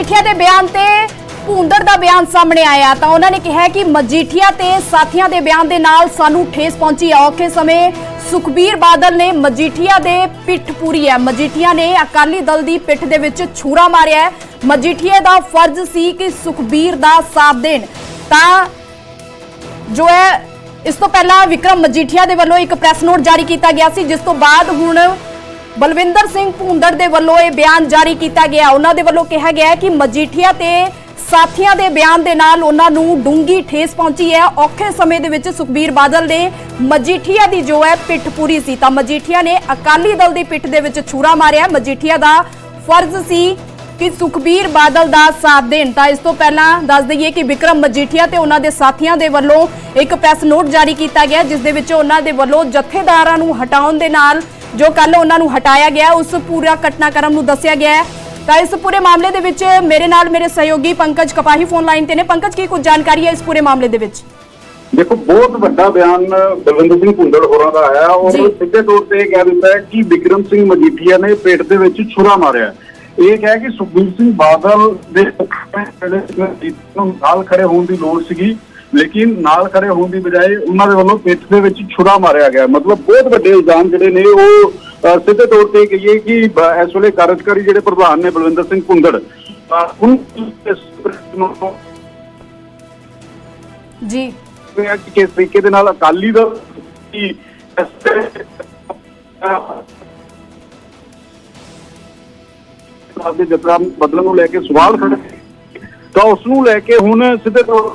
ਮਜੀਠੀਆ ਦੇ ਬਿਆਨ ਤੇ ਭੂੰਦੜ ਦਾ ਬਿਆਨ ਸਾਹਮਣੇ ਆਇਆ ਤਾਂ ਉਹਨਾਂ ਨੇ ਕਿਹਾ ਕਿ ਮਜੀਠੀਆ ਤੇ ਸਾਥੀਆਂ ਦੇ ਬਿਆਨ ਦੇ ਨਾਲ ਸਾਨੂੰ ਠੇਸ ਪਹੁੰਚੀ ਔਖੇ ਸਮੇਂ ਸੁਖਬੀਰ ਬਾਦਲ ਨੇ ਮਜੀਠੀਆ ਦੇ ਪਿੱਠ ਪੂਰੀ ਹੈ। ਮਜੀਠੀਆ ਨੇ ਅਕਾਲੀ ਦਲ ਦੀ ਪਿੱਠ ਦੇ ਵਿੱਚ ਛੂਰਾ ਮਾਰਿਆ ਹੈ। ਮਜੀਠੀਆ ਦਾ ਫਰਜ਼ ਸੀ ਕਿ ਸੁਖਬੀਰ ਦਾ ਸਾਥ ਦੇਣ। ਤਾਂ ਜੋ ਹੈ, ਇਸ ਤੋਂ ਪਹਿਲਾਂ ਵਿਕਰਮ ਮਜੀਠੀਆ ਦੇ ਵੱਲੋਂ ਇੱਕ ਪ੍ਰੈਸ ਨੋਟ ਜਾਰੀ ਕੀਤਾ ਗਿਆ ਸੀ, ਜਿਸ ਤੋਂ ਬਾਅਦ ਹੁਣ ਬਲਵਿੰਦਰ ਸਿੰਘ ਭੁੰਦੜ ਦੇ ਵੱਲੋਂ ਇਹ ਬਿਆਨ ਜਾਰੀ ਕੀਤਾ ਗਿਆ। ਉਹਨਾਂ ਦੇ ਵੱਲੋਂ ਕਿਹਾ ਗਿਆ ਕਿ ਮਜੀਠੀਆ ਤੇ ਸਾਥੀਆਂ ਦੇ ਬਿਆਨ ਦੇ ਨਾਲ ਉਹਨਾਂ ਨੂੰ ਡੂੰਗੀ ਠੇਸ ਪਹੁੰਚੀ ਹੈ। ਔਖੇ ਸਮੇਂ ਦੇ ਵਿੱਚ ਸੁਖਬੀਰ ਬਾਦਲ ਨੇ ਮਜੀਠੀਆ ਦੀ ਜੋ ਹੈ ਪਿੱਠ ਪੂਰੀ ਸੀ ਤਾਂ ਮਜੀਠੀਆ ਨੇ ਅਕਾਲੀ ਦਲ ਦੀ ਪਿੱਠ ਦੇ ਵਿੱਚ ਛੁਰਾ ਮਾਰਿਆ। ਮਜੀਠੀਆ ਦਾ ਫਰਜ਼ ਸੀ ਕਿ ਸੁਖਬੀਰ ਬਾਦਲ ਦਾ ਸਾਥ ਦੇਣ। ਤਾਂ ਇਸ ਤੋਂ ਪਹਿਲਾਂ ਦੱਸ ਦਈਏ ਕਿ ਵਿਕਰਮ ਮਜੀਠੀਆ ਤੇ ਉਹਨਾਂ ਦੇ ਸਾਥੀਆਂ ਦੇ ਵੱਲੋਂ ਇੱਕ ਪ੍ਰੈਸ ਨੋਟ ਜਾਰੀ ਕੀਤਾ ਗਿਆ, ਜਿਸ ਦੇ ਵਿੱਚ ਉਹਨਾਂ ਦੇ ਵੱਲੋਂ ਜਥੇਦਾਰਾਂ ਨੂੰ ਹਟਾਉਣ ਦੇ ਨਾਲ ਜੋ ਕੱਲ ਉਹਨਾਂ ਨੂੰ ਹਟਾਇਆ ਗਿਆ ਉਸ ਪੂਰਾ ਘਟਨਾਕ੍ਰਮ ਨੂੰ ਦੱਸਿਆ ਗਿਆ ਹੈ। ਤਾਂ ਇਸ ਪੂਰੇ ਮਾਮਲੇ ਦੇ ਵਿੱਚ ਮੇਰੇ ਨਾਲ ਮੇਰੇ ਸਹਿਯੋਗੀ ਪੰਕਜ ਕਪਾਹੀ ਫੋਨ ਲਾਈਨ ਤੇ ਨੇ। ਪੰਕਜ ਕੀ ਕੁਝ ਜਾਣਕਾਰੀ ਹੈ ਇਸ ਪੂਰੇ ਮਾਮਲੇ ਦੇ ਵਿੱਚ? ਦੇਖੋ ਬਹੁਤ ਵੱਡਾ ਬਿਆਨ ਬਲਵਿੰਦਰ ਸਿੰਘ ਭੁੰਦੜ ਹੋਰਾਂ ਦਾ ਆਇਆ ਔਰ ਜੀ। ਸਿੱਧੇ ਤੌਰ ਤੇ ਇਹ ਕਹਿ ਦਿੱਤਾ ਹੈ ਕਿ ਵਿਕਰਮ ਸਿੰਘ ਮਜੀਠੀਆ ਨੇ ਪੇਟ ਦੇ ਵਿੱਚ ਛੁਰਾ ਮਾਰਿਆ ਇਹ ਕਹਿ ਕਿ ਸੁਖਬੀਰ ਸਿੰਘ ਬਾਦਲ ਦੇ ਨਾਲ ਖੜੇ ਹੋਣ ਦੀ ਲੋੜ ਸੀਗੀ। ਲੇਕਿਨ ਨਾਲ ਖੜੇ ਹੋਣ ਦੀ ਬਜਾਏ ਉਹਨਾਂ ਦੇ ਵੱਲੋਂ ਪਿੱਠ ਦੇ ਵਿੱਚ ਛੁਰਾ ਮਾਰਿਆ ਗਿਆ ਮਤਲਬ ਬਹੁਤ ਵੱਡੇ ਇਲਜ਼ਾਮ ਜਿਹੜੇ ਨੇ ਉਹ ਸਿੱਧੇ ਤੌਰ ਤੇ ਕਹੀਏ ਕਿ ਇਸ ਵੇਲੇ ਕਾਰਜਕਾਰੀ ਜਿਹੜੇ ਪ੍ਰਧਾਨ ਨੇ ਬਲਵਿੰਦਰ ਸਿੰਘ ਭੁੰਦੜ ਅ, ਉਹਨਾਂ ਜੀ ਕਿ ਕਿਸ ਤਰੀਕੇ ਦੇ ਨਾਲ ਅਕਾਲੀ ਦਲ ਦੀ ਆਪਦੇ ਜਤਰਾ ਬਦਲਣ ਨੂੰ ਲੈ ਕੇ ਸਵਾਲ ਖੜੇ। ਤਾਂ ਉਸ ਨੂੰ ਲੈ ਕੇ ਹੁਣ ਸਿੱਧੇ ਤੌਰ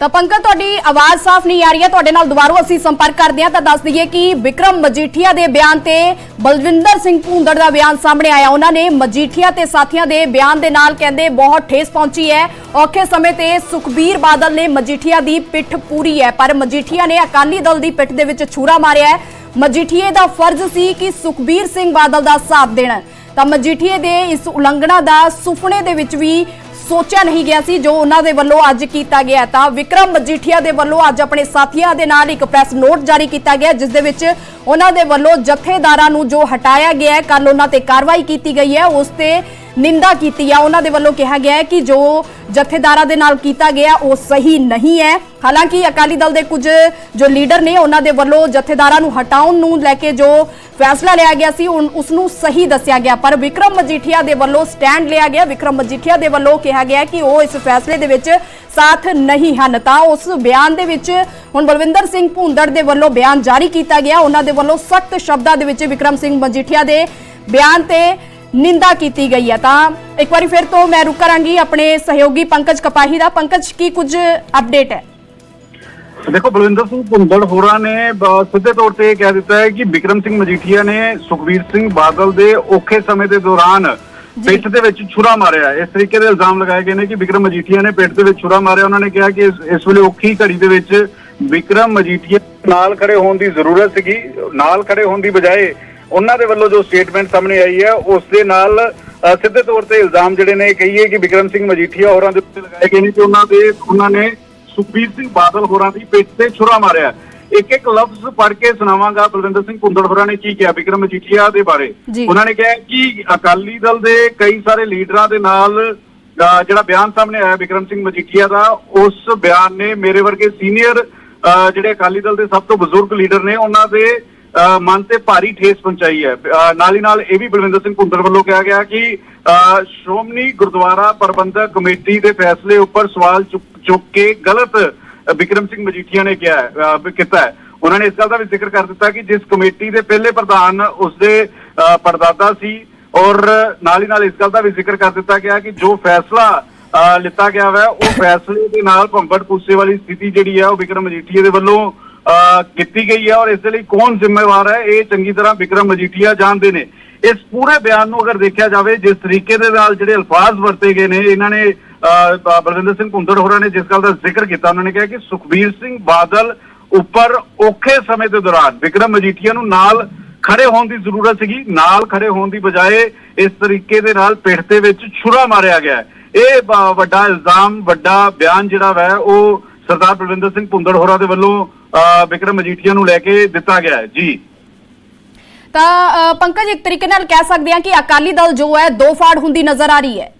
ਤਾਂ ਪੰਕਜ, ਤੁਹਾਡੀ ਆਵਾਜ਼ ਸਾਫ਼ ਨਹੀਂ ਆ ਰਹੀ ਹੈ, ਤੁਹਾਡੇ ਨਾਲ ਦੁਬਾਰਾ ਅਸੀਂ ਸੰਪਰਕ ਕਰਦੇ ਹਾਂ ਤਾਂ ਦੱਸ ਦਈਏ ਕਿ ਵਿਕਰਮ ਮਜੀਠੀਆ ਦੇ ਬਿਆਨ ਤੇ ਬਲਵਿੰਦਰ ਸਿੰਘ ਭੂੰਦੜ ਦਾ ਬਿਆਨ ਸਾਹਮਣੇ ਆਇਆ। ਉਹਨਾਂ ਨੇ ਮਜੀਠੀਆ ਤੇ ਸਾਥੀਆਂ ਦੇ ਬਿਆਨ ਦੇ ਨਾਲ ਕਹਿੰਦੇ ਬਹੁਤ ਠੇਸ ਪਹੁੰਚੀ ਹੈ। ਔਖੇ ਸਮੇਂ ਤੇ ਸੁਖਬੀਰ ਬਾਦਲ ਨੇ ਮਜੀਠੀਆ ਦੀ ਪਿੱਠ ਪੂਰੀ ਹੈ, ਪਰ ਮਜੀਠੀਆ ਨੇ ਅਕਾਲੀ ਦਲ ਦੀ ਪਿੱਠ ਦੇ ਵਿੱਚ ਛੂਰਾ ਮਾਰਿਆ ਹੈ। ਮਜੀਠੀਏ ਦਾ ਫਰਜ਼ ਸੀ ਕਿ ਸੁਖਬੀਰ ਸਿੰਘ ਬਾਦਲ ਦਾ ਸਾਥ ਦੇਣਾ। ਤਾਂ ਮਜੀਠੀਏ ਦੇ ਇਸ ਉਲੰਘਣਾ ਦਾ ਸੁਪਨੇ ਦੇ ਵਿੱਚ ਵੀ ਸੋਚਿਆ ਨਹੀਂ ਗਿਆ ਸੀ ਜੋ ਉਹਨਾਂ ਦੇ ਵੱਲੋਂ ਅੱਜ ਕੀਤਾ ਗਿਆ ਤਾਂ ਵਿਕਰਮ ਮਜੀਠੀਆ ਦੇ ਵੱਲੋਂ ਅੱਜ ਆਪਣੇ ਸਾਥੀਆਂ ਦੇ ਨਾਲ ਇੱਕ ਪ੍ਰੈਸ ਨੋਟ ਜਾਰੀ ਕੀਤਾ ਗਿਆ, ਜਿਸ ਦੇ ਵਿੱਚ ਉਹਨਾਂ ਦੇ ਵੱਲੋਂ ਜਥੇਦਾਰਾਂ ਨੂੰ ਜੋ ਹਟਾਇਆ ਗਿਆ ਹੈ ਕੱਲ ਉਹਨਾਂ ਤੇ ਕਾਰਵਾਈ ਕੀਤੀ ਗਈ ਹੈ, ਉਸ ਤੇ ਨਿੰਦਾ ਕੀਤੀ ਹੈ ਉਹਨਾਂ ਦੇ ਵੱਲੋਂ ਕਿਹਾ ਗਿਆ ਹੈ ਕਿ ਜੋ ਜਥੇਦਾਰਾਂ ਦੇ ਨਾਲ ਕੀਤਾ ਗਿਆ, ਉਹ ਸਹੀ ਨਹੀਂ ਹੈ। ਹਾਲਾਂਕਿ ਅਕਾਲੀ ਦਲ ਦੇ ਕੁਝ ਜੋ ਲੀਡਰ ਨੇ, ਉਹਨਾਂ ਦੇ ਵੱਲੋਂ ਜਥੇਦਾਰਾਂ ਨੂੰ ਹਟਾਉਣ ਨੂੰ ਲੈ ਕੇ ਜੋ ਫੈਸਲਾ ਲਿਆ ਗਿਆ ਸੀ ਉਸ ਨੂੰ ਸਹੀ ਦੱਸਿਆ ਗਿਆ। ਪਰ ਵਿਕਰਮ ਮਜੀਠੀਆ ਦੇ ਵੱਲੋਂ ਸਟੈਂਡ ਲਿਆ ਗਿਆ। ਵਿਕਰਮ ਮਜੀਠੀਆ ਦੇ ਵੱਲੋਂ ਕਿਹਾ ਗਿਆ ਕਿ ਉਹ ਇਸ ਫੈਸਲੇ ਦੇ ਵਿੱਚ ਸਾਥ ਨਹੀਂ ਹਨ। ਤਾਂ ਉਸ ਬਿਆਨ ਦੇ ਵਿੱਚ ਹੁਣ ਬਲਵਿੰਦਰ ਸਿੰਘ ਭੁੰਦੜ ਦੇ ਵੱਲੋਂ ਬਿਆਨ ਜਾਰੀ ਕੀਤਾ ਗਿਆ। ਉਹਨਾਂ ਦੇ ਵੱਲੋਂ ਸਖਤ ਸ਼ਬਦਾਂ ਦੇ ਵਿੱਚ ਵਿਕਰਮ ਸਿੰਘ ਮਜੀਠੀਆ ਦੇ ਬਿਆਨ ਤੇ ਨਿੰਦਾ ਕੀਤੀ ਗਈ ਹੈ। ਤਾਂ ਇੱਕ ਵਾਰੀ ਫਿਰ ਤੋਂ ਮੈਂ ਰੁਕ ਕਰਾਂਗੀ ਆਪਣੇ ਸਹਿਯੋਗੀ ਪੰਕਜ ਕਪਾਹੀ ਦਾ। ਪੰਕਜ ਕੀ ਕੁਝ ਅਪਡੇਟ ਹੈ? ਦੇਖੋ ਬਲਵਿੰਦਰ ਸਿੰਘ ਭੁੰਦੜ ਹੋਰਾਂ ਨੇ ਸਿੱਧੇ ਤੌਰ ਤੇ ਇਹ ਕਹਿ ਦਿੱਤਾ ਹੈ ਕਿ ਵਿਕਰਮ ਸਿੰਘ ਮਜੀਠੀਆ ਨੇ ਸੁਖਬੀਰ ਸਿੰਘ ਬਾਦਲ ਦੇ ਔਖੇ ਸਮੇਂ ਦੇ ਦੌਰਾਨ ਪਿੱਠ ਦੇ ਵਿੱਚ ਛੁਰਾ ਮਾਰਿਆ। ਇਸ ਤਰੀਕੇ ਦੇ ਇਲਜ਼ਾਮ ਲਗਾਏ ਗਏ ਨੇ ਕਿ ਵਿਕਰਮ ਮਜੀਠੀਆ ਨੇ ਪਿੱਠ ਦੇ ਵਿੱਚ ਛੁਰਾ ਮਾਰਿਆ। ਉਹਨਾਂ ਨੇ ਕਿਹਾ ਕਿ ਇਸ ਵੇਲੇ ਔਖੀ ਘੜੀ ਦੇ ਵਿੱਚ ਵਿਕਰਮ ਮਜੀਠੀਆ ਨਾਲ ਖੜੇ ਹੋਣ ਦੀ ਜ਼ਰੂਰਤ ਸੀਗੀ। ਨਾਲ ਖੜੇ ਹੋਣ ਦੀ ਬਜਾਏ ਉਹਨਾਂ ਦੇ ਵੱਲੋਂ ਜੋ ਸਟੇਟਮੈਂਟ ਸਾਹਮਣੇ ਆਈ ਹੈ ਉਸ ਦੇ ਨਾਲ ਸਿੱਧੇ ਤੌਰ ਤੇ ਇਲਜ਼ਾਮ ਜਿਹੜੇ ਨੇ ਕਹੀਏ ਕਿ ਵਿਕਰਮ ਸਿੰਘ ਮਜੀਠੀਆ ਹੋਰਾਂ ਦੇ ਉੱਤੇ ਲਗਾਏ ਗਏ ਨੇ ਕਿ ਉਹਨਾਂ ਦੇ ਉਹਨਾਂ ਨੇ ਸੁਖਬੀਰ ਸਿੰਘ ਬਾਦਲ ਹੋਰਾਂ ਦੀ ਪਿੱਠ ਤੇ ਛੁਰਾ ਮਾਰਿਆ। ਇੱਕ ਇੱਕ ਲਫ਼ਜ਼ ਪੜ੍ਹ ਕੇ ਸੁਣਾਵਾਂਗਾ। ਬਲਵਿੰਦਰ ਸਿੰਘ ਕੁੰਦੜ ਹੋਰਾਂ ਨੇ ਕੀ ਕਿਹਾ ਵਿਕਰਮ ਮਜੀਠੀਆ ਦੇ ਬਾਰੇ। ਉਹਨਾਂ ਨੇ ਕਿਹਾ ਕਿ ਅਕਾਲੀ ਦਲ ਦੇ ਕਈ ਸਾਰੇ ਲੀਡਰਾਂ ਦੇ ਨਾਲ ਜਿਹੜਾ ਬਿਆਨ ਸਾਹਮਣੇ ਆਇਆ ਵਿਕਰਮ ਸਿੰਘ ਮਜੀਠੀਆ ਦਾ ਉਸ ਬਿਆਨ ਨੇ ਮੇਰੇ ਵਰਗੇ ਸੀਨੀਅਰ ਜਿਹੜੇ ਅਕਾਲੀ ਦਲ ਦੇ ਸਭ ਤੋਂ ਬਜ਼ੁਰਗ ਲੀਡਰ ਨੇ ਉਹਨਾਂ ਦੇ ਮਨ ਤੇ ਭਾਰੀ ਠੇਸ ਪਹੁੰਚਾਈ ਹੈ। ਨਾਲ ਹੀ ਨਾਲ ਇਹ ਵੀ ਬਲਵਿੰਦਰ ਸਿੰਘ ਕੁੰਦੜ ਵੱਲੋਂ ਕਿਹਾ ਗਿਆ ਕਿ ਅ, ਸ਼੍ਰੋਮਣੀ ਗੁਰਦੁਆਰਾ ਪ੍ਰਬੰਧਕ ਕਮੇਟੀ ਦੇ ਫੈਸਲੇ ਉੱਪਰ ਸਵਾਲ ਚੁੱਕ ਚੁੱਕ ਕੇ ਗਲਤ ਅ, ਵਿਕਰਮ ਸਿੰਘ ਮਜੀਠੀਆ ਨੇ ਕਿਹਾ ਕੀਤਾ ਹੈ। ਉਹਨਾਂ ਨੇ ਇਸ ਗੱਲ ਦਾ ਵੀ ਜ਼ਿਕਰ ਕਰ ਦਿੱਤਾ ਕਿ ਜਿਸ ਕਮੇਟੀ ਦੇ ਪਹਿਲੇ ਪ੍ਰਧਾਨ ਉਸਦੇ ਅ, ਪੜਦਾਦਾ ਸੀ ਔਰ ਨਾਲ ਹੀ ਨਾਲ ਇਸ ਗੱਲ ਦਾ ਵੀ ਜ਼ਿਕਰ ਕਰ ਦਿੱਤਾ ਗਿਆ ਕਿ ਜੋ ਫੈਸਲਾ ਅ, ਲਿੱਤਾ ਗਿਆ ਹੈ ਉਹ ਫੈਸਲੇ ਦੇ ਨਾਲ ਭੰਬੜ ਪੁੱਸੇ ਵਾਲੀ ਸਥਿਤੀ ਜਿਹੜੀ ਹੈ ਉਹ ਵਿਕਰਮ ਮਜੀਠੀਆ ਦੇ ਵੱਲੋਂ ਕੀਤੀ ਗਈ ਹੈ ਔਰ ਇਸ ਦੇ ਲਈ ਕੌਣ ਜ਼ਿੰਮੇਵਾਰ ਹੈ? ਇਹ ਚੰਗੀ ਤਰ੍ਹਾਂ ਵਿਕਰਮ ਮਜੀਠੀਆ ਜਾਣਦੇ ਨੇ। ਇਸ ਪੂਰੇ ਬਿਆਨ ਨੂੰ ਅਗਰ ਦੇਖਿਆ ਜਾਵੇ ਜਿਸ ਤਰੀਕੇ ਦੇ ਨਾਲ ਜਿਹੜੇ ਅਲਫਾਜ਼ ਵਰਤੇ ਗਏ ਨੇ ਇਹਨਾਂ ਨੇ ਅ, ਬਲਵਿੰਦਰ ਸਿੰਘ ਭੁੰਦੜ ਹੋਰਾਂ ਨੇ ਜਿਸ ਗੱਲ ਦਾ ਜ਼ਿਕਰ ਕੀਤਾ ਉਹਨਾਂ ਨੇ ਕਿਹਾ ਕਿ ਸੁਖਬੀਰ ਸਿੰਘ ਬਾਦਲ ਉੱਪਰ ਔਖੇ ਸਮੇਂ ਦੇ ਦੌਰਾਨ ਵਿਕਰਮ ਮਜੀਠੀਆ ਨੂੰ ਨਾਲ ਖੜੇ ਹੋਣ ਦੀ ਜ਼ਰੂਰਤ ਸੀਗੀ। ਨਾਲ ਖੜੇ ਹੋਣ ਦੀ ਬਜਾਏ ਇਸ ਤਰੀਕੇ ਦੇ ਨਾਲ ਪਿੱਠ ਦੇ ਵਿੱਚ ਛੁਰਾ ਮਾਰਿਆ ਗਿਆ ਇਹ ਵੱਡਾ ਇਲਜ਼ਾਮ ਵੱਡਾ ਬਿਆਨ ਜਿਹੜਾ ਵੈ ਉਹ ਸਰਦਾਰ ਬਲਵਿੰਦਰ ਸਿੰਘ ਭੁੰਦੜ ਹੋਰਾਂ ਦੇ ਵੱਲੋਂ ਵਿਕਰਮ ਮਜੀਠੀਆ ਨੂੰ ਲੈ ਕੇ ਦਿੱਤਾ ਗਿਆ ਹੈ। ਜੀ। ਤਾਂ ਪੰਕਜ ਇੱਕ ਤਰੀਕੇ ਨਾਲ ਕਹਿ ਸਕਦੇ ਹਾਂ ਕਿ ਅਕਾਲੀ ਦਲ ਜੋ ਹੈ ਦੋ ਫਾੜ ਹੁੰਦੀ ਨਜ਼ਰ ਆ ਰਹੀ ਹੈ।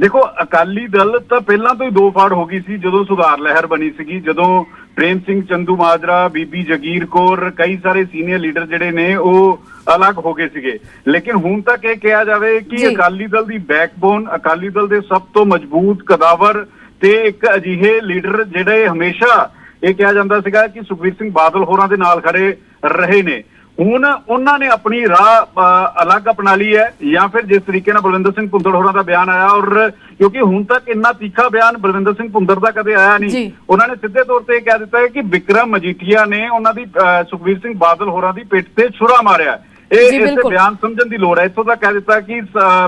ਦੇਖੋ ਅਕਾਲੀ ਦਲ ਤਾਂ ਪਹਿਲਾਂ ਤੋਂ ਹੀ ਦੋ ਫਾੜ ਹੋ ਗਈ ਸੀ ਜਦੋਂ ਸੁਧਾਰ ਲਹਿਰ ਬਣੀ ਸੀਗੀ ਜਦੋਂ ਪ੍ਰੇਮ ਸਿੰਘ ਚੰਦੂ ਮਾਜਰਾ ਬੀਬੀ ਜਗੀਰ ਕੌਰ ਕਈ ਸਾਰੇ ਸੀਨੀਅਰ ਲੀਡਰ ਜਿਹੜੇ ਨੇ ਉਹ ਅਲੱਗ ਹੋ ਗਏ ਸੀਗੇ। ਲੇਕਿਨ ਹੁਣ ਤੱਕ ਇਹ ਕਿਹਾ ਜਾਵੇ ਕਿ। ਅਕਾਲੀ ਦਲ ਦੀ ਬੈਕਬੋਨ ਅਕਾਲੀ ਦਲ ਦੇ ਸਭ ਤੋਂ ਮਜ਼ਬੂਤ ਕਦਾਵਰ ਤੇ ਇੱਕ ਅਜਿਹੇ ਲੀਡਰ ਜਿਹੜੇ ਹਮੇਸ਼ਾ ਇਹ ਕਿਹਾ ਜਾਂਦਾ ਸੀਗਾ ਕਿ ਸੁਖਬੀਰ ਸਿੰਘ ਬਾਦਲ ਹੋਰਾਂ ਦੇ ਨਾਲ ਖੜੇ ਰਹੇ ਨੇ ਹੁਣ ਉਹਨਾਂ ਨੇ ਆਪਣੀ ਰਾਹ ਅਲੱਗ ਅਪਣਾ ਲਈ ਹੈ ਜਾਂ ਫਿਰ ਜਿਸ ਤਰੀਕੇ ਨਾਲ ਬਲਵਿੰਦਰ ਸਿੰਘ ਭੁੰਦੜ ਹੋਰਾਂ ਦਾ ਬਿਆਨ ਆਇਆ ਔਰ ਕਿਉਂਕਿ ਹੁਣ ਤੱਕ ਇੰਨਾ ਤਿੱਖਾ ਬਿਆਨ ਬਲਵਿੰਦਰ ਸਿੰਘ ਭੁੰਦੜ ਦਾ ਕਦੇ ਆਇਆ। ਨਹੀਂ ਉਹਨਾਂ ਨੇ ਸਿੱਧੇ ਤੌਰ ਤੇ ਇਹ ਕਹਿ ਦਿੱਤਾ ਹੈ ਕਿ ਵਿਕਰਮ ਮਜੀਠੀਆ ਨੇ ਉਹਨਾਂ ਦੀ ਅ, ਸੁਖਬੀਰ ਸਿੰਘ ਬਾਦਲ ਹੋਰਾਂ ਦੀ ਪਿੱਠ ਤੇ ਛੁਰਾ ਮਾਰਿਆ ਇਹ ਇਸੇ। ਬਿਆਨ ਸਮਝਣ ਦੀ ਲੋੜ ਹੈ ਇੱਥੋਂ ਤੱਕ ਕਹਿ ਦਿੱਤਾ ਕਿ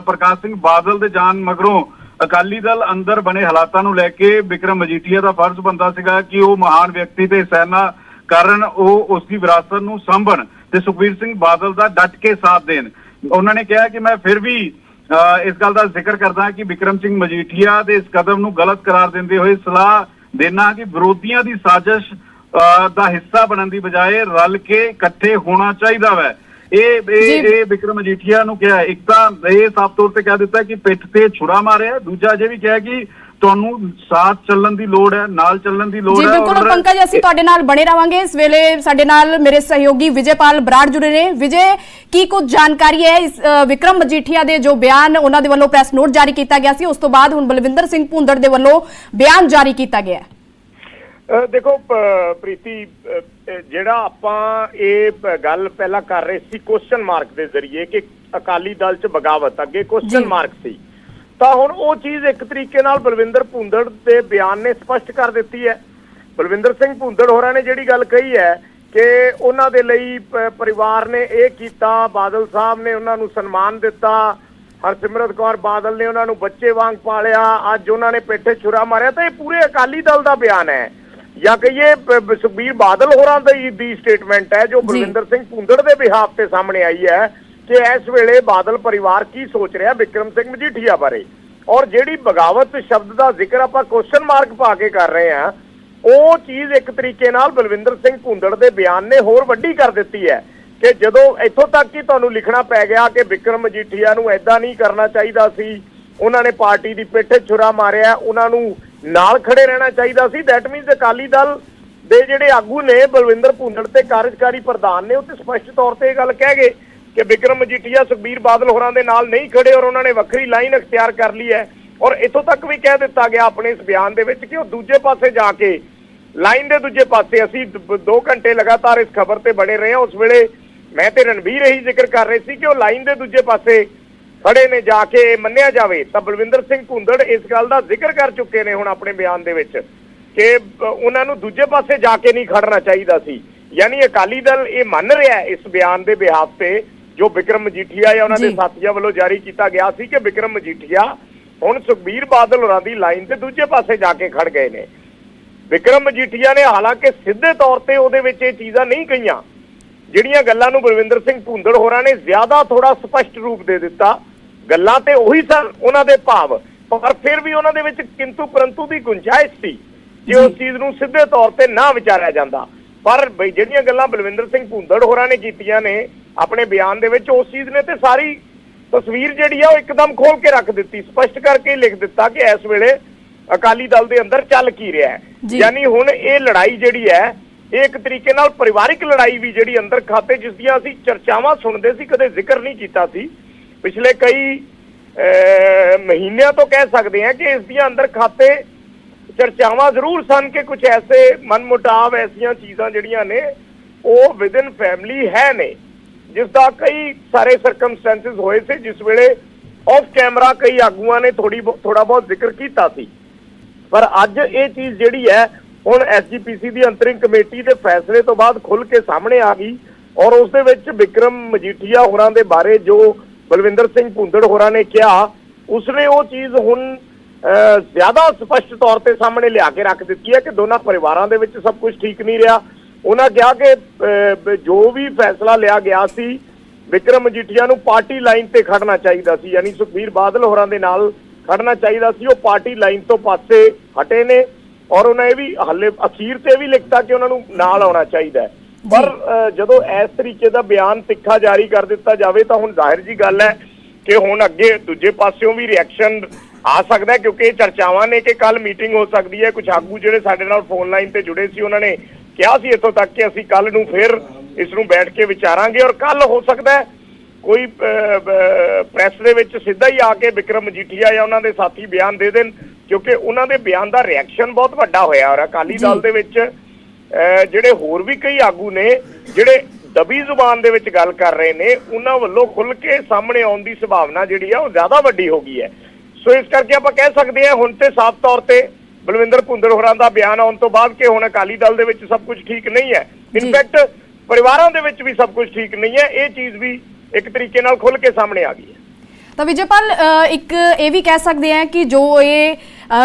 ਪ੍ਰਕਾਸ਼ ਸਿੰਘ ਬਾਦਲ ਦੇ ਜਾਣ ਮਗਰੋਂ ਅਕਾਲੀ ਦਲ ਅੰਦਰ ਬਣੇ ਹਾਲਾਤਾਂ ਨੂੰ ਲੈ ਕੇ ਵਿਕਰਮ ਮਜੀਠੀਆ ਦਾ ਫਰਜ਼ ਬੰਦਾ ਸੀਗਾ ਕਿ ਉਹ ਮਹਾਨ ਵਿਅਕਤੀ ਤੇ ਸੈਨਾ ਕਾਰਨ ਉਹ ਉਸ ਦੀ ਵਿਰਾਸਤ ਨੂੰ ਸੰਭਣ ਤੇ ਸੁਖਬੀਰ ਸਿੰਘ ਬਾਦਲ ਦਾ ਡਟ ਕੇ ਸਾਥ ਦੇਣ। ਉਹਨਾਂ ਨੇ ਕਿਹਾ ਕਿ ਮੈਂ ਫਿਰ ਵੀ ਅ, ਇਸ ਗੱਲ ਦਾ ਜ਼ਿਕਰ ਕਰਦਾ ਕਿ ਵਿਕਰਮ ਸਿੰਘ ਮਜੀਠੀਆ ਦੇ ਇਸ ਕਦਮ ਨੂੰ ਗਲਤ ਕਰਾਰ ਦਿੰਦੇ ਹੋਏ ਸਲਾਹ ਦੇਣਾ ਕਿ ਵਿਰੋਧੀਆਂ ਦੀ ਸਾਜ਼ਿਸ਼ ਅ, ਦਾ ਹਿੱਸਾ ਬਣਨ ਦੀ ਬਜਾਏ ਰਲ ਕੇ ਇਕੱਠੇ ਹੋਣਾ ਚਾਹੀਦਾ ਵੈ। ਇਹ ਜੀ। ਇਹ ਇਹ ਵਿਕਰਮ ਮਜੀਠੀਆ ਨੂੰ ਕਿਹਾ ਇੱਕ ਤਾਂ ਇਹ ਸਾਫ਼ ਤੌਰ ਤੇ ਕਹਿ ਦਿੱਤਾ ਕਿ ਪਿੱਠ ਤੇ ਛੁਰਾ ਮਾਰਿਆ ਦੂਜਾ ਜੇ ਵੀ ਕਿਹਾ ਕਿ ਤੁਹਾਨੂੰ ਸਾਥ ਚੱਲਣ ਦੀ ਲੋੜ ਹੈ ਨਾਲ ਚੱਲਣ ਦੀ ਲੋੜ ਜੀ ਹੈ ਬਿਲਕੁਲ। ਔਰ- ਪੰਕਜ ਅਸੀਂ ਤੁਹਾਡੇ ਨਾਲ ਬਣੇ ਰਵਾਂਗੇ। ਇਸ ਵੇਲੇ ਸਾਡੇ ਨਾਲ ਮੇਰੇ ਸਹਿਯੋਗੀ ਵਿਜੇਪਾਲ ਬਰਾੜ ਜੁੜੇ ਨੇ। ਵਿਜੇ ਕੀ ਕੁਝ ਜਾਣਕਾਰੀ ਹੈ ਇਸ ਵਿਕਰਮ ਮਜੀਠੀਆ ਦੇ ਜੋ ਬਿਆਨ ਉਹਨਾਂ ਦੇ ਵੱਲੋਂ ਪ੍ਰੈਸ ਨੋਟ ਜਾਰੀ ਕੀਤਾ ਗਿਆ ਸੀ? ਉਸ ਤੋਂ ਬਾਅਦ ਹੁਣ ਬਲਵਿੰਦਰ ਸਿੰਘ ਭੁੰਦੜ ਦੇ ਵੱਲੋਂ ਬਿਆਨ ਜਾਰੀ ਕੀਤਾ ਗਿਆ ਹੈ। ਦੇਖੋ ਪ੍ਰੀਤੀ ਜਿਹੜਾ ਆਪਾਂ ਇਹ ਗੱਲ ਪਹਿਲਾਂ ਕਰ ਰਹੇ ਸੀ ਕੁਐਸਚਨ ਮਾਰਕ ਦੇ ਜ਼ਰੀਏ ਕਿ ਅਕਾਲੀ ਦਲ ਚ ਬਗਾਵਤ ਅੱਗੇ ਕੁਐਸਚਨ। ਮਾਰਕ ਸੀ। ਤਾਂ ਹੁਣ ਉਹ ਚੀਜ਼ ਇੱਕ ਤਰੀਕੇ ਨਾਲ ਬਲਵਿੰਦਰ ਭੁੰਦੜ ਦੇ ਬਿਆਨ ਨੇ ਸਪਸ਼ਟ ਕਰ ਦਿੱਤੀ ਹੈ। ਬਲਵਿੰਦਰ ਸਿੰਘ ਭੁੰਦੜ ਹੋਰਾਂ ਨੇ ਜਿਹੜੀ ਗੱਲ ਕਹੀ ਹੈ ਕਿ ਉਹਨਾਂ ਦੇ ਲਈ ਪਰਿਵਾਰ ਨੇ ਇਹ ਕੀਤਾ ਬਾਦਲ ਸਾਹਿਬ ਨੇ ਉਹਨਾਂ ਨੂੰ ਸਨਮਾਨ ਦਿੱਤਾ ਹਰਸਿਮਰਤ ਕੌਰ ਬਾਦਲ ਨੇ ਉਹਨਾਂ ਨੂੰ ਬੱਚੇ ਵਾਂਗ ਪਾਲਿਆ ਅੱਜ ਉਹਨਾਂ ਨੇ ਪੇਠੇ ਛੁਰਾ ਮਾਰਿਆ ਤਾਂ ਇਹ ਪੂਰੇ ਅਕਾਲੀ ਦਲ ਦਾ ਬਿਆਨ ਹੈ। ਜਾਂ ਕਹੀਏ ਸੁਖਬੀਰ ਬਾਦਲ ਹੋਰਾਂ ਦੀ ਦੀ ਸਟੇਟਮੈਂਟ ਹੈ ਜੋ ਬਲਵਿੰਦਰ ਸਿੰਘ ਭੁੰਦੜ ਦੇ ਬਿਹਾਫ ਤੇ ਸਾਹਮਣੇ ਆਈ ਹੈ ਕਿ ਇਸ ਵੇਲੇ ਬਾਦਲ ਪਰਿਵਾਰ ਕੀ ਸੋਚ ਰਿਹਾ ਵਿਕਰਮ ਸਿੰਘ ਮਜੀਠੀਆ ਬਾਰੇ। ਔਰ ਜਿਹੜੀ ਬਗਾਵਤ ਸ਼ਬਦ ਦਾ ਜ਼ਿਕਰ ਆਪਾਂ ਕੁਐਸਚਨ ਮਾਰਕ ਪਾ ਕੇ ਕਰ ਰਹੇ ਹਾਂ ਉਹ ਚੀਜ਼ ਇੱਕ ਤਰੀਕੇ ਨਾਲ ਬਲਵਿੰਦਰ ਸਿੰਘ ਭੁੰਦੜ ਦੇ ਬਿਆਨ ਨੇ ਹੋਰ ਵੱਡੀ ਕਰ ਦਿੱਤੀ ਹੈ ਕਿ ਜਦੋਂ ਇੱਥੋਂ ਤੱਕ ਕਿ ਤੁਹਾਨੂੰ ਲਿਖਣਾ ਪੈ ਗਿਆ ਕਿ ਵਿਕਰਮ ਮਜੀਠੀਆ ਨੂੰ ਐਦਾਂ ਨਹੀਂ ਕਰਨਾ ਚਾਹੀਦਾ ਸੀ ਉਹਨਾਂ ਨੇ ਪਾਰਟੀ ਦੀ ਪਿੱਠ ਛੁਰਾ ਮਾਰਿਆ ਉਹਨਾਂ ਨੂੰ ਨਾਲ ਖੜੇ ਰਹਿਣਾ ਚਾਹੀਦਾ ਸੀ। ਦੈਟ ਮੀਨਸ ਅਕਾਲੀ ਦਲ ਦੇ ਜਿਹੜੇ ਆਗੂ ਨੇ, ਬਲਵਿੰਦਰ ਭੁੰਦੜ ਤੇ ਕਾਰਜਕਾਰੀ ਪ੍ਰਧਾਨ ਨੇ, ਉਹ ਤੇ ਸਪਸ਼ਟ ਤੌਰ ਤੇ ਇਹ ਗੱਲ ਕਹਿ ਗਏ ਕਿ ਵਿਕਰਮ ਮਜੀਠੀਆ ਸੁਖਬੀਰ ਬਾਦਲ ਹੋਰਾਂ ਦੇ ਨਾਲ ਨਹੀਂ ਖੜੇ ਔਰ ਉਹਨਾਂ ਨੇ ਵੱਖਰੀ ਲਾਈਨ ਅਖਤਿਆਰ ਕਰ ਲਈ ਹੈ। ਔਰ ਇੱਥੋਂ ਤੱਕ ਵੀ ਕਹਿ ਦਿੱਤਾ ਗਿਆ ਆਪਣੇ ਇਸ ਬਿਆਨ ਦੇ ਵਿੱਚ ਕਿ ਉਹ ਦੂਜੇ ਪਾਸੇ ਜਾ ਕੇ, ਲਾਈਨ ਦੇ ਦੂਜੇ ਪਾਸੇ ਅਸੀਂ 2 ਘੰਟੇ ਲਗਾਤਾਰ ਇਸ ਖਬਰ ਤੇ ਬਣੇ ਰਹੇ ਹਾਂ। ਉਸ ਵੇਲੇ ਮੈਂ ਤੇ ਰਣਵੀਰ ਇਹੀ ਜ਼ਿਕਰ ਕਰ ਰਹੇ ਸੀ ਕਿ ਉਹ ਲਾਈਨ ਦੇ ਦੂਜੇ ਪਾਸੇ ਖੜੇ ਨੇ ਜਾ ਕੇ ਮੰਨਿਆ ਜਾਵੇ ਤਾਂ ਬਲਵਿੰਦਰ ਸਿੰਘ ਭੁੰਦੜ ਇਸ ਗੱਲ ਦਾ ਜ਼ਿਕਰ ਕਰ ਚੁੱਕੇ ਨੇ ਹੁਣ ਆਪਣੇ ਬਿਆਨ ਦੇ ਵਿੱਚ ਕਿ ਉਹਨਾਂ ਨੂੰ ਦੂਜੇ ਪਾਸੇ ਜਾ ਕੇ ਨਹੀਂ ਖੜਨਾ ਚਾਹੀਦਾ ਸੀ। ਯਾਨੀ ਅਕਾਲੀ ਦਲ ਇਹ ਮੰਨ ਰਿਹਾ ਇਸ ਬਿਆਨ ਦੇ ਬਿਹਾਫ ਤੇ ਜੋ ਵਿਕਰਮ ਮਜੀਠੀਆ ਜਾਂ ਉਹਨਾਂ ਦੇ। ਸਾਥੀਆਂ ਵੱਲੋਂ ਜਾਰੀ ਕੀਤਾ ਗਿਆ ਸੀ ਕਿ ਵਿਕਰਮ ਮਜੀਠੀਆ ਹੁਣ ਸੁਖਬੀਰ ਬਾਦਲ ਹੋਰਾਂ ਦੀ ਲਾਈਨ ਤੇ ਦੂਜੇ ਪਾਸੇ ਜਾ ਕੇ ਖੜ ਗਏ ਨੇ। ਵਿਕਰਮ ਮਜੀਠੀਆ ਨੇ ਹਾਲਾਂਕਿ ਸਿੱਧੇ ਤੌਰ ਤੇ ਉਹਦੇ ਵਿੱਚ ਇਹ ਚੀਜ਼ਾਂ ਨਹੀਂ ਕਹੀਆਂ। ਜਿਹੜੀਆਂ ਗੱਲਾਂ ਨੂੰ ਬਲਵਿੰਦਰ ਸਿੰਘ ਭੁੰਦੜ ਹੋਰਾਂ ਨੇ ਜ਼ਿਆਦਾ ਥੋੜਾ ਸਪਸ਼ਟ ਰੂਪ ਦੇ ਦਿੱਤਾ। ਗੱਲਾਂ ਤੇ ਉਹੀ ਸਨ ਉਹਨਾਂ ਦੇ ਭਾਵ। ਪਰ ਫਿਰ ਵੀ ਉਹਨਾਂ ਦੇ ਵਿੱਚ ਕਿੰਤੂ ਪਰੰਤੂ ਦੀ ਗੁੰਜਾਇਸ਼ ਸੀ ਕਿ ਉਸ ਚੀਜ਼ ਨੂੰ ਸਿੱਧੇ ਤੌਰ ਤੇ ਨਾ ਵਿਚਾਰਿਆ ਜਾਂਦਾ। ਪਰ ਬਈ ਜਿਹੜੀਆਂ ਗੱਲਾਂ ਬਲਵਿੰਦਰ ਸਿੰਘ ਭੁੰਦੜ ਹੋਰਾਂ ਨੇ ਕੀਤੀਆਂ ਨੇ ਆਪਣੇ ਬਿਆਨ ਦੇ ਵਿੱਚ ਉਸ ਚੀਜ਼ ਨੇ ਤੇ ਸਾਰੀ ਤਸਵੀਰ ਜਿਹੜੀ ਆ ਉਹ ਇੱਕਦਮ ਖੋਲ ਕੇ ਰੱਖ ਦਿੱਤੀ ਸਪਸ਼ਟ ਕਰਕੇ ਲਿਖ ਦਿੱਤਾ ਕਿ ਇਸ ਵੇਲੇ ਅਕਾਲੀ ਦਲ ਦੇ ਅੰਦਰ ਚੱਲ ਕੀ ਰਿਹਾ ਹੈ। ਯਾਨੀ ਹੁਣ ਇਹ ਲੜਾਈ ਜਿਹੜੀ ਹੈ ਇਹ ਇੱਕ ਤਰੀਕੇ ਨਾਲ ਪਰਿਵਾਰਿਕ ਲੜਾਈ ਵੀ ਜਿਹੜੀ ਅੰਦਰ ਖਾਤੇ ਜਿਸ ਦੀਆਂ ਅਸੀਂ ਚਰਚਾਵਾਂ ਸੁਣਦੇ ਸੀ ਕਦੇ ਜ਼ਿਕਰ ਨਹੀਂ ਕੀਤਾ ਸੀ। ਪਿਛਲੇ ਕਈ ਅਹ, ਮਹੀਨਿਆਂ ਤੋਂ ਕਹਿ ਸਕਦੇ ਹਾਂ ਕਿ ਇਸ ਦੀਆਂ ਅੰਦਰ ਖਾਤੇ ਚਰਚਾਵਾਂ ਜ਼ਰੂਰ ਸਨ ਕਿ ਕੁਝ ਐਸੇ ਮਨਮੁਟਾਵ ਐਸੀਆਂ ਚੀਜ਼ਾਂ ਜਿਹੜੀਆਂ ਨੇ ਉਹ ਵਿਦਨ ਫੈਮਿਲੀ ਹੈ ਨੇ। ਜਿਸ ਦਾ ਕਈ ਸਾਰੇ ਸਰਕਮਸਟੈਂਸਸ ਹੋਏ ਸੀ ਜਿਸ ਵੇਲੇ ਆਫ ਕੈਮਰਾ ਕਈ ਆਗੂਆਂ ਨੇ ਥੋੜੀ ਥੋੜਾ ਬਹੁਤ ਜ਼ਿਕਰ ਕੀਤਾ ਸੀ। ਪਰ ਅੱਜ ਇਹ ਚੀਜ਼ ਜਿਹੜੀ ਹੈ ਹੁਣ ਐਸਜੀਪੀਸੀ ਦੀ ਅੰਤਰਿੰਗ ਕਮੇਟੀ ਦੇ ਫੈਸਲੇ ਤੋਂ ਬਾਅਦ ਖੁੱਲ ਕੇ ਸਾਹਮਣੇ ਆ ਗਈ ਔਰ ਉਸ ਦੇ ਵਿੱਚ ਵਿਕਰਮ ਮਜੀਠੀਆ ਹੋਰਾਂ ਦੇ ਬਾਰੇ ਜੋ ਬਲਵਿੰਦਰ ਸਿੰਘ ਭੁੰਦੜ ਹੋਰਾਂ ਨੇ ਕਿਹਾ ਉਸਨੇ ਉਹ ਚੀਜ਼ ਹੁਣ ਅਹ, ਜ਼ਿਆਦਾ ਸਪਸ਼ਟ ਤੌਰ ਤੇ ਸਾਹਮਣੇ ਲਿਆ ਕੇ ਰੱਖ ਦਿੱਤੀ ਹੈ ਕਿ ਦੋਨਾਂ ਪਰਿਵਾਰਾਂ ਦੇ ਵਿੱਚ ਸਭ ਕੁਝ ਠੀਕ ਨਹੀਂ ਰਿਹਾ। ਉਹਨਾਂ ਕਿਹਾ ਕਿ ਜੋ ਵੀ ਫੈਸਲਾ ਲਿਆ ਗਿਆ ਸੀ ਵਿਕਰਮ ਮਜੀਠੀਆ ਨੂੰ ਪਾਰਟੀ ਲਾਈਨ ਤੇ ਖੜਨਾ ਚਾਹੀਦਾ ਸੀ ਯਾਨੀ ਸੁਖਬੀਰ ਬਾਦਲ ਹੋਰਾਂ ਦੇ ਨਾਲ ਖੜਨਾ ਚਾਹੀਦਾ ਸੀ ਉਹ ਪਾਰਟੀ ਲਾਈਨ ਤੋਂ ਪਾਸੇ ਹਟੇ ਨੇ ਔਰ ਉਹਨਾਂ ਇਹ ਵੀ ਹੱਲੇ ਅਖੀਰ ਤੇ ਇਹ ਵੀ ਲਿਖਤਾ ਕਿ ਉਹਨਾਂ ਨੂੰ ਨਾਲ ਆਉਣਾ ਚਾਹੀਦਾ ਹੈ। ਪਰ ਜਦੋਂ ਇਸ ਤਰੀਕੇ ਦਾ ਬਿਆਨ ਤਿੱਖਾ ਜਾਰੀ ਕਰ ਦਿੱਤਾ ਜਾਵੇ ਤਾਂ ਹੁਣ ਜ਼ਾਹਿਰ ਜੀ ਗੱਲ ਹੈ ਕਿ ਹੁਣ ਅੱਗੇ ਦੂਜੇ ਪਾਸਿਓਂ ਵੀ ਰਿਐਕਸ਼ਨ ਆ ਸਕਦਾ ਹੈ ਕਿਉਂਕਿ ਇਹ ਚਰਚਾਵਾਂ ਨੇ ਕਿ ਕੱਲ ਮੀਟਿੰਗ ਹੋ ਸਕਦੀ ਹੈ ਕੁਝ ਆਗੂ ਜਿਹੜੇ ਸਾਡੇ ਨਾਲ ਫੋਨ ਲਾਈਨ ਤੇ ਜੁੜੇ ਸੀ ਉਹਨਾਂ ਨੇ ਕਿਹਾ ਸੀ ਇੱਥੋਂ ਤੱਕ ਕਿ ਅਸੀਂ ਕੱਲ ਨੂੰ ਫਿਰ ਇਸ ਨੂੰ ਬੈਠ ਕੇ ਵਿਚਾਰਾਂਗੇ ਔਰ ਕੱਲ ਹੋ ਸਕਦਾ ਕੋਈ ਪ੍ਰੈਸ ਦੇ ਵਿੱਚ ਸਿੱਧਾ ਹੀ ਆ ਕੇ ਵਿਕਰਮ ਮਜੀਠੀਆ ਜਾਂ ਉਹਨਾਂ ਦੇ ਸਾਥੀ ਬਿਆਨ ਦੇ ਦੇਣ ਕਿਉਂਕਿ ਉਹਨਾਂ ਦੇ ਬਿਆਨ ਦਾ ਰਿਐਕਸ਼ਨ ਬਹੁਤ ਵੱਡਾ ਹੋਇਆ ਔਰ ਅਕਾਲੀ। ਦਲ ਦੇ ਵਿੱਚ ਜਿਹੜੇ ਹੋਰ ਵੀ ਕਈ ਆਗੂ ਨੇ ਜਿਹੜੇ ਦਬੀ ਜ਼ੁਬਾਨ ਦੇ ਵਿੱਚ ਗੱਲ ਕਰ ਰਹੇ ਨੇ ਉਹਨਾਂ ਵੱਲੋਂ ਖੁੱਲ ਕੇ ਸਾਹਮਣੇ ਆਉਣ ਦੀ ਸੰਭਾਵਨਾ ਜਿਹੜੀ ਆ ਉਹ ਜ਼ਿਆਦਾ ਵੱਡੀ ਹੋ ਗਈ ਹੈ। ਸੋ ਇਸ ਕਰਕੇ ਆਪਾਂ ਕਹਿ ਸਕਦੇ ਹਾਂ ਹੁਣ ਤੇ ਸਾਫ਼ ਤੌਰ ਤੇ ਬਲਵਿੰਦਰ ਭੁੰਦੜ ਹੋਰਾਂ ਦਾ ਬਿਆਨ ਆਉਣ ਤੋਂ ਬਾਅਦ ਕਿ ਹੁਣ ਅਕਾਲੀ ਦਲ ਦੇ ਵਿੱਚ ਸਭ ਕੁਝ ਠੀਕ ਨਹੀਂ ਹੈ। ਇਨਫੈਕਟ ਪਰਿਵਾਰਾਂ ਦੇ ਵਿੱਚ ਵੀ ਸਭ ਕੁਝ ਠੀਕ ਨਹੀਂ ਹੈ ਇਹ ਚੀਜ਼ ਵੀ ਇੱਕ ਤਰੀਕੇ ਨਾਲ ਖੁੱਲ ਕੇ ਸਾਹਮਣੇ ਆ ਗਈ ਹੈ। ਤਾਂ ਵਿਜੇਪਾਲ ਇੱਕ ਇਹ ਵੀ ਕਹਿ ਸਕਦੇ ਆ ਕਿ ਜੋ ਇਹ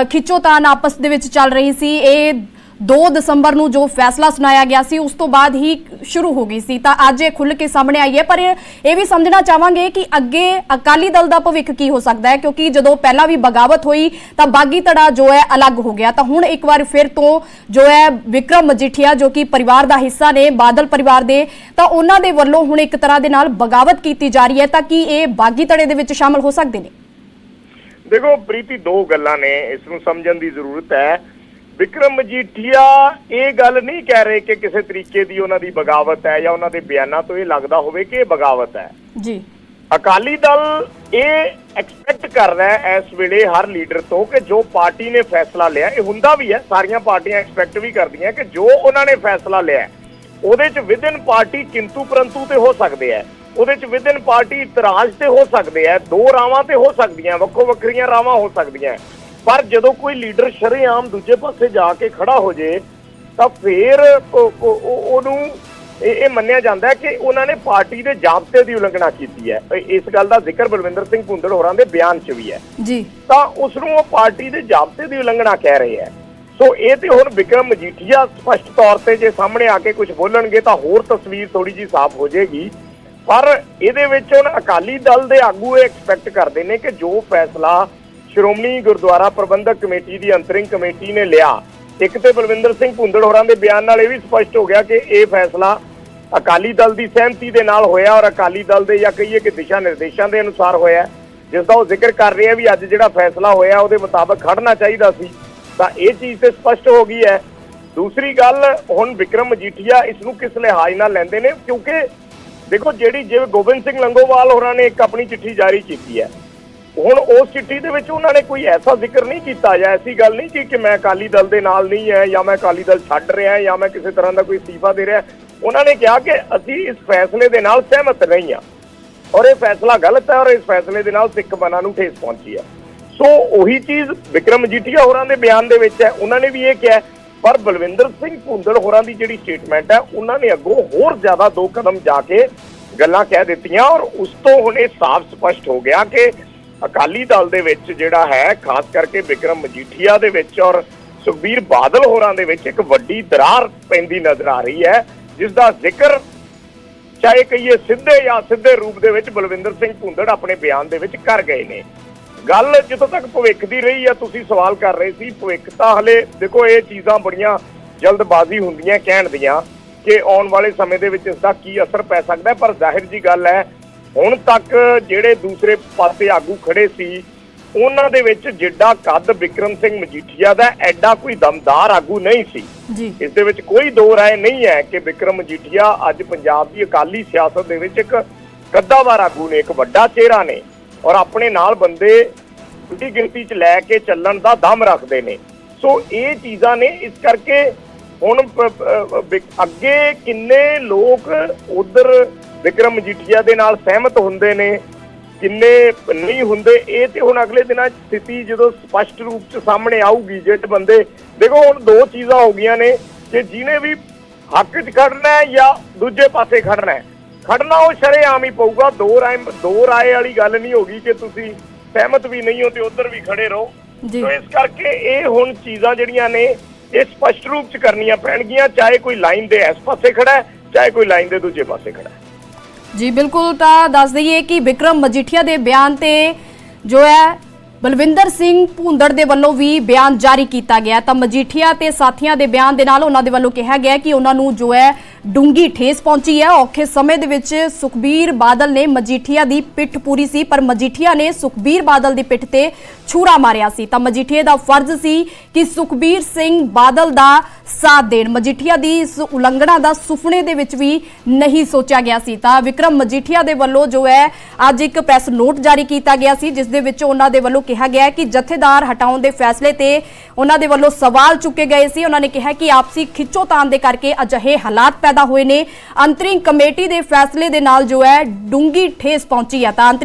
ਖਿੱਚੋਤਾਨ ਆਪਸ ਦੇ ਵਿੱਚ ਚੱਲ ਰਹੀ ਸੀ ਇਹ 2 ਦਸੰਬਰ ਨੂੰ ਜੋ ਫੈਸਲਾ ਸੁਣਾਇਆ ਗਿਆ ਸੀ, ਉਸ ਤੋਂ ਬਾਅਦ ਹੀ ਸ਼ੁਰੂ ਹੋ ਗਈ ਸੀ। ਤਾਂ ਅੱਜ ਇਹ ਖੁੱਲ ਕੇ ਸਾਹਮਣੇ ਆਈ ਹੈ। ਪਰ ਇਹ ਵੀ ਸਮਝਣਾ ਚਾਹਾਂਗੇ ਕਿ ਅੱਗੇ ਅਕਾਲੀ ਦਲ ਦਾ ਭਵਿੱਖ ਕੀ ਹੋ ਸਕਦਾ ਹੈ, ਕਿਉਂਕਿ ਜਦੋਂ ਪਹਿਲਾਂ ਵੀ ਬਗਾਵਤ ਹੋਈ, ਤਾਂ ਬਾਗੀ ਧੜਾ ਜੋ ਹੈ, ਅਲੱਗ ਹੋ ਗਿਆ। ਤਾਂ ਹੁਣ ਇੱਕ ਵਾਰ ਫਿਰ ਤੋਂ ਜੋ ਹੈ, ਵਿਕਰਮ ਮਜੀਠੀਆ, ਜੋ ਕਿ ਪਰਿਵਾਰ ਦਾ ਹਿੱਸਾ ਨੇ, ਬਾਦਲ ਪਰਿਵਾਰ ਦੇ, ਤਾਂ ਉਹਨਾਂ ਦੇ ਵੱਲੋਂ ਹੁਣ ਇੱਕ ਤਰ੍ਹਾਂ ਦੇ ਨਾਲ ਬਗਾਵਤ ਕੀਤੀ ਜਾ ਰਹੀ ਹੈ। ਤਾਂ ਕਿ ਇਹ ਬਾਗੀ ਧੜੇ ਦੇ ਵਿੱਚ ਸ਼ਾਮਲ ਹੋ ਸਕਦੇ ਨੇ? ਦੇਖੋ, ਪ੍ਰੀਤੀ, ਦੋ ਗੱਲਾਂ ਨੇ। ਇਸ ਨੂੰ ਸਮਝਣ ਦੀ ਜ਼ਰੂਰਤ ਹੈ ਵਿਕਰਮ ਮਜੀਠੀਆ ਇਹ ਗੱਲ ਨਹੀਂ ਕਹਿ ਰਹੇ ਕਿ ਕਿਸੇ ਤਰੀਕੇ ਦੀ ਉਹਨਾਂ ਦੀ ਬਗਾਵਤ ਹੈ ਜਾਂ ਉਹਨਾਂ ਦੇ ਬਿਆਨਾਂ ਤੋਂ ਇਹ ਲੱਗਦਾ ਹੋਵੇ ਕਿ ਇਹ ਬਗਾਵਤ ਹੈ। ਜੀ। ਅਕਾਲੀ ਦਲ ਇਹ ਐਕਸਪੈਕਟ ਕਰ ਰਿਹਾ ਹੈ ਇਸ ਵੇਲੇ ਹਰ ਲੀਡਰ ਤੋਂ ਕਿ ਜੋ ਪਾਰਟੀ ਨੇ ਫੈਸਲਾ ਲਿਆ ਇਹ ਹੁੰਦਾ ਵੀ ਹੈ ਸਾਰੀਆਂ ਪਾਰਟੀਆਂ ਐਕਸਪੈਕਟ ਵੀ ਕਰਦੀਆਂ ਕਿ ਜੋ ਉਹਨਾਂ ਨੇ ਫੈਸਲਾ ਲਿਆ ਉਹਦੇ ਚ ਵਿਦਨ ਪਾਰਟੀ ਕਿੰਤੂ ਪਰੰਤੂ ਤੇ ਹੋ ਸਕਦੇ ਹੈ ਉਹਦੇ ਚ ਵਿਦਨ ਪਾਰਟੀ ਇਤਰਾਜ਼ ਤੇ ਹੋ ਸਕਦੇ ਹੈ ਦੋ ਰਾਵਾਂ ਤੇ ਹੋ ਸਕਦੀਆਂ ਵੱਖੋ ਵੱਖਰੀਆਂ ਰਾਵਾਂ ਹੋ ਸਕਦੀਆਂ ਪਰ ਜਦੋਂ ਕੋਈ ਲੀਡਰ ਸ਼ਰੇਆਮ ਦੂਜੇ ਪਾਸੇ ਜਾ ਕੇ ਖੜਾ ਹੋ ਜੇ ਤਾਂ ਫਿਰ ਉਹ- ਉਹ- ਉਹ- ਉਹਨੂੰ ਇਹ ਮੰਨਿਆ ਜਾਂਦਾ ਹੈ ਕਿ ਉਹਨਾਂ ਨੇ ਪਾਰਟੀ ਦੇ ਜ਼ਾਬਤੇ ਦੀ ਉਲੰਘਣਾ ਕੀਤੀ ਹੈ। ਇਸ ਗੱਲ ਦਾ ਜ਼ਿਕਰ ਬਲਵਿੰਦਰ ਸਿੰਘ ਭੁੰਦੜ ਹੋਰਾਂ ਦੇ ਬਿਆਨ 'ਚ ਵੀ ਹੈ। ਜੀ। ਤਾਂ ਉਸ ਨੂੰ ਉਹ ਪਾਰਟੀ ਦੇ ਜ਼ਾਬਤੇ ਦੀ ਉਲੰਘਣਾ ਕਹਿ ਰਹੇ ਹੈ। ਸੋ ਇਹ ਤੇ ਹੁਣ ਵਿਕਰਮ ਮਜੀਠੀਆ ਸਪਸ਼ਟ ਤੌਰ ਤੇ ਜੇ ਸਾਹਮਣੇ ਆ ਕੇ ਕੁਝ ਬੋਲਣਗੇ ਤਾਂ ਹੋਰ ਤਸਵੀਰ ਥੋੜੀ ਜੀ ਸਾਫ਼ ਹੋ ਜਾਏਗੀ। ਪਰ ਇਹਦੇ ਵਿੱਚ ਹੁਣ ਅਕਾਲੀ ਦਲ ਦੇ ਆਗੂ ਇਹ ਐਕਸਪੈਕਟ ਕਰਦੇ ਨੇ ਕਿ ਜੋ ਫੈਸਲਾ ਸ਼੍ਰੋਮਣੀ ਗੁਰਦੁਆਰਾ ਪ੍ਰਬੰਧਕ ਕਮੇਟੀ ਦੀ ਅੰਤਰਿੰਗ ਕਮੇਟੀ ਨੇ ਲਿਆ। ਇੱਕ ਤੇ ਬਲਵਿੰਦਰ ਸਿੰਘ ਭੁੰਦੜ ਹੋਰਾਂ ਦੇ ਬਿਆਨ ਨਾਲ ਇਹ ਵੀ ਸਪਸ਼ਟ ਹੋ ਗਿਆ ਕਿ ਇਹ ਫੈਸਲਾ ਅਕਾਲੀ ਦਲ ਦੀ ਸਹਿਮਤੀ ਦੇ ਨਾਲ ਹੋਇਆ ਔਰ ਅਕਾਲੀ ਦਲ ਦੇ ਜਾਂ ਕਹੀਏ ਕਿ ਦਿਸ਼ਾ ਨਿਰਦੇਸ਼ਾਂ ਦੇ ਅਨੁਸਾਰ ਹੋਇਆ ਜਿਸ ਦਾ ਉਹ ਜ਼ਿਕਰ ਕਰ ਰਹੇ ਆ ਵੀ ਅੱਜ ਜਿਹੜਾ ਫੈਸਲਾ ਹੋਇਆ ਉਹਦੇ ਮੁਤਾਬਕ ਖੜਨਾ ਚਾਹੀਦਾ ਸੀ। ਤਾਂ ਇਹ ਚੀਜ਼ ਤੇ ਸਪਸ਼ਟ ਹੋ ਗਈ ਹੈ। ਦੂਸਰੀ ਗੱਲ, ਹੁਣ ਵਿਕਰਮ ਮਜੀਠੀਆ ਇਸ ਨੂੰ ਕਿਸ ਲਿਹਾਜ਼ ਨਾਲ ਲੈਂਦੇ ਨੇ? ਕਿਉਂਕਿ ਦੇਖੋ ਜਿਹੜੀ ਜਿਵੇਂ ਗੋਬਿੰਦ ਸਿੰਘ ਲੰਗੋਵਾਲ ਹੋਰਾਂ ਨੇ ਇੱਕ ਆਪਣੀ ਚਿੱਠੀ ਜਾਰੀ ਕੀਤੀ ਹੈ। ਹੁਣ ਉਸ ਚਿੱਠੀ ਦੇ ਵਿੱਚ ਉਹਨਾਂ ਨੇ ਕੋਈ ਐਸਾ ਜ਼ਿਕਰ ਨਹੀਂ ਕੀਤਾ ਜਾਂ ਐਸੀ ਗੱਲ ਨਹੀਂ ਕੀ ਕਿ ਮੈਂ ਅਕਾਲੀ ਦਲ ਦੇ ਨਾਲ ਨਹੀਂ ਹੈ ਜਾਂ ਮੈਂ ਅਕਾਲੀ ਦਲ ਛੱਡ ਰਿਹਾ ਜਾਂ ਮੈਂ ਕਿਸੇ ਤਰ੍ਹਾਂ ਦਾ ਕੋਈ ਅਸਤੀਫਾ ਦੇ ਰਿਹਾ। ਉਹਨਾਂ ਨੇ ਕਿਹਾ ਕਿ ਅਸੀਂ ਇਸ ਫੈਸਲੇ ਦੇ ਨਾਲ ਸਹਿਮਤ ਨਹੀਂ ਹਾਂ। ਔਰ ਇਹ ਫੈਸਲਾ ਗਲਤ ਹੈ ਔਰ ਇਸ ਫੈਸਲੇ ਦੇ ਨਾਲ ਸਿੱਖ ਮਨਾਂ ਨੂੰ ਠੇਸ ਪਹੁੰਚੀ ਹੈ। ਸੋ ਉਹੀ ਚੀਜ਼ ਵਿਕਰਮ ਜੀਠੀਆ ਹੋਰਾਂ ਦੇ ਬਿਆਨ ਦੇ ਵਿੱਚ ਹੈ। ਉਹਨਾਂ ਨੇ ਵੀ ਇਹ ਕਿਹਾ ਪਰ ਬਲਵਿੰਦਰ ਸਿੰਘ ਭੁੰਦੜ ਹੋਰਾਂ ਦੀ ਜਿਹੜੀ ਸਟੇਟਮੈਂਟ ਹੈ, ਉਹਨਾਂ ਨੇ ਅੱਗੋਂ ਹੋਰ ਜ਼ਿਆਦਾ ਦੋ ਕਦਮ ਜਾ ਕੇ ਗੱਲਾਂ ਕਹਿ ਦਿੱਤੀਆਂ ਔਰ ਉਸ ਤੋਂ ਹੁਣ ਇਹ ਸਾਫ਼ ਸਪਸ਼ਟ ਹੋ ਗਿਆ ਕਿ ਅਕਾਲੀ ਦਲ ਦੇ ਵਿੱਚ ਜਿਹੜਾ ਹੈ, ਖਾਸ ਕਰਕੇ ਵਿਕਰਮ ਮਜੀਠੀਆ ਦੇ ਵਿੱਚ ਔਰ ਸੁਖਬੀਰ ਬਾਦਲ ਹੋਰਾਂ ਦੇ ਵਿੱਚ ਇੱਕ ਵੱਡੀ ਦਰਾਰ ਪੈਂਦੀ ਨਜ਼ਰ ਆ ਰਹੀ ਹੈ ਜਿਸ ਦਾ ਜ਼ਿਕਰ ਚਾਹੇ ਕਹੀਏ ਸਿੱਧੇ ਜਾਂ ਸਿੱਧੇ ਰੂਪ ਦੇ ਵਿੱਚ ਬਲਵਿੰਦਰ ਸਿੰਘ ਭੁੰਦੜ ਆਪਣੇ ਬਿਆਨ ਦੇ ਵਿੱਚ ਕਰ ਗਏ ਨੇ। ਗੱਲ ਜਿੱਥੋਂ ਤੱਕ ਭਵਿੱਖ ਦੀ ਰਹੀ ਆ ਤੁਸੀਂ ਸਵਾਲ ਕਰ ਰਹੇ ਸੀ ਭਵਿੱਖ ਤਾਂ ਹਲੇ ਦੇਖੋ ਇਹ ਚੀਜ਼ਾਂ ਬੜੀਆਂ ਜਲਦਬਾਜ਼ੀ ਹੁੰਦੀਆਂ, ਕਹਿਣ ਦੀਆਂ ਕਿ ਆਉਣ ਵਾਲੇ ਸਮੇਂ ਦੇ ਵਿੱਚ ਇਸ ਦਾ ਕੀ ਅਸਰ ਪੈ ਸਕਦਾ ਪਰ ਜ਼ਾਹਿਰ ਜੀ ਗੱਲ ਹੈ ਹੁਣ ਤੱਕ ਜਿਹੜੇ ਦੂਸਰੇ ਪਾਸੇ ਆਗੂ ਖੜੇ ਸੀ ਉਹਨਾਂ ਦੇ ਵਿੱਚ ਜਿੱਡਾ ਕੱਦ ਵਿਕਰਮ ਸਿੰਘ ਮਜੀਠੀਆ ਦਾ ਐਡਾ ਕੋਈ ਦਮਦਾਰ ਆਗੂ ਨਹੀਂ ਸੀ। ਇਸ ਦੇ ਵਿੱਚ ਕੋਈ ਦੋ ਰਾਏ ਨਹੀਂ ਹੈ ਕਿ ਵਿਕਰਮ ਮਜੀਠੀਆ ਅੱਜ ਪੰਜਾਬ ਦੀ ਅਕਾਲੀ ਸਿਆਸਤ ਦੇ ਵਿੱਚ ਇੱਕ ਕੱਦਾਵਾਰ ਆਗੂ ਨੇ ਇੱਕ ਵੱਡਾ ਚਿਹਰਾ ਨੇ ਔਰ ਆਪਣੇ ਨਾਲ ਬੰਦੇ ਵੱਡੀ ਗਿਣਤੀ 'ਚ ਲੈ ਕੇ ਚੱਲਣ ਦਾ ਦਮ ਰੱਖਦੇ ਨੇ। ਸੋ ਇਹ ਚੀਜ਼ਾਂ ਨੇ ਇਸ ਕਰਕੇ ਹੁਣ ਅੱਗੇ ਕਿੰਨੇ ਲੋਕ ਉਧਰ ਵਿਕਰਮ ਮਜੀਠੀਆ ਦੇ ਨਾਲ ਸਹਿਮਤ ਹੁੰਦੇ ਨੇ ਕਿੰਨੇ ਨਹੀਂ ਹੁੰਦੇ ਇਹ ਤੇ ਹੁਣ ਅਗਲੇ ਦਿਨਾਂ 'ਚ ਸਥਿਤੀ ਜਦੋਂ ਸਪਸ਼ਟ ਰੂਪ 'ਚ ਸਾਹਮਣੇ ਆਊਗੀ ਜਿਹੜੇ ਬੰਦੇ ਦੇਖੋ ਹੁਣ ਦੋ ਚੀਜ਼ਾਂ ਹੋ ਗਈਆਂ ਨੇ ਕਿ ਜਿਹਨੇ ਵੀ ਹੱਕ 'ਚ ਖੜਨਾ ਹੈ ਜਾਂ ਦੂਜੇ ਪਾਸੇ ਖੜਨਾ ਹੈ ਖੜਨਾ ਉਹ ਸ਼ਰੇਆਮ ਹੀ ਪਊਗਾ ਦੋ ਰਾਏ ਦੋ ਰਾਏ ਵਾਲੀ ਗੱਲ ਨਹੀਂ ਹੋਗੀ ਕਿ ਤੁਸੀਂ ਸਹਿਮਤ ਵੀ ਨਹੀਂ ਹੋ ਤੇ ਉਧਰ ਵੀ ਖੜੇ ਰਹੋ ਜੀ। ਸੋ ਇਸ ਕਰਕੇ ਇਹ ਹੁਣ ਚੀਜ਼ਾਂ ਜਿਹੜੀਆਂ ਨੇ ਇਹ ਸਪਸ਼ਟ ਰੂਪ 'ਚ ਕਰਨੀਆਂ ਪੈਣਗੀਆਂ ਚਾਹੇ ਕੋਈ ਲਾਈਨ ਦੇ ਇਸ ਪਾਸੇ ਖੜਾ ਹੈ ਚਾਹੇ ਕੋਈ ਲਾਈਨ ਦੇ ਦੂਜੇ ਪਾਸੇ ਖੜਾ ਹੈ ਜੀ, ਬਿਲਕੁਲ ਤਾਂ ਦੱਸ ਦਈਏ ਕਿ ਵਿਕਰਮ ਮਜੀਠੀਆ ਦੇ ਬਿਆਨ ਤੇ ਜੋ ਹੈ, ਬਲਵਿੰਦਰ ਸਿੰਘ ਭੁੰਦੜ ਦੇ ਵੱਲੋਂ ਵੀ ਬਿਆਨ ਜਾਰੀ ਕੀਤਾ ਗਿਆ ਤਾਂ ਮਜੀਠੀਆ ਤੇ ਸਾਥੀਆਂ ਦੇ ਬਿਆਨ ਦੇ ਨਾਲ ਉਹਨਾਂ ਦੇ ਵੱਲੋਂ ਕਿਹਾ ਗਿਆ ਕਿ ਉਹਨਾਂ ਨੂੰ ਜੋ ਹੈ ਡੂੰਗੀ ਠੇਸ ਪਹੁੰਚੀ ਹੈ। ਔਖੇ ਸਮੇਂ ਦੇ ਵਿੱਚ ਸੁਖਬੀਰ ਬਾਦਲ ਨੇ ਮਜੀਠੀਆ ਦੀ ਪਿੱਠ ਪੂਰੀ ਸੀ, ਪਰ ਮਜੀਠੀਆ ਨੇ ਸੁਖਬੀਰ ਬਾਦਲ ਦੀ ਪਿੱਠ ਤੇ ਛੂਰਾ ਮਾਰਿਆ ਸੀ। ਤਾਂ ਮਜੀਠੀਆ ਦਾ ਫਰਜ਼ ਸੀ ਕਿ ਸੁਖਬੀਰ ਸਿੰਘ ਬਾਦਲ ਦਾ ਸਾਥ ਦੇਣ। ਮਜੀਠੀਆ ਦੀ ਇਸ ਉਲੰਘਣਾ ਦਾ ਸੁਪਨੇ ਦੇ ਵਿੱਚ ਵੀ ਨਹੀਂ ਸੋਚਿਆ ਗਿਆ ਸੀ। ਤਾਂ ਵਿਕਰਮ ਮਜੀਠੀਆ ਦੇ ਵੱਲੋਂ ਜੋ ਹੈ, ਅੱਜ ਇੱਕ ਪ੍ਰੈਸ ਨੋਟ ਜਾਰੀ ਕੀਤਾ ਗਿਆ ਸੀ, ਜਿਸ ਦੇ ਵਿੱਚ ਉਹਨਾਂ ਦੇ ਵੱਲੋਂ ਕਿਹਾ ਗਿਆ ਹੈ ਕਿ ਜਥੇਦਾਰ ਹਟਾਉਣ ਦੇ ਫੈਸਲੇ ਤੇ ਉਹਨਾਂ ਦੇ ਵੱਲੋਂ ਸਵਾਲ ਚੁੱਕੇ ਗਏ ਸੀ। ਉਹਨਾਂ ਨੇ ਕਿਹਾ ਕਿ ਆਪਸੀ ਖਿੱਚੋਤਾਣ ਦੇ ਕਰਕੇ ਅਜਿਹੇ ਹਾਲਾਤ ਪੈਦਾ ਹੋਏ ਨੇ। ਅੰਤਰਿੰਗ ਕਮੇਟੀ ਦੇ ਫੈਸਲੇ ਦੇ ਨਾਲ ਜੋ ਹੈ ਡੂੰਗੀ ਠੇਸ ਪਹੁੰਚੀ ਹੈ। ਤਾਂ ਅੰਤਰਿਮ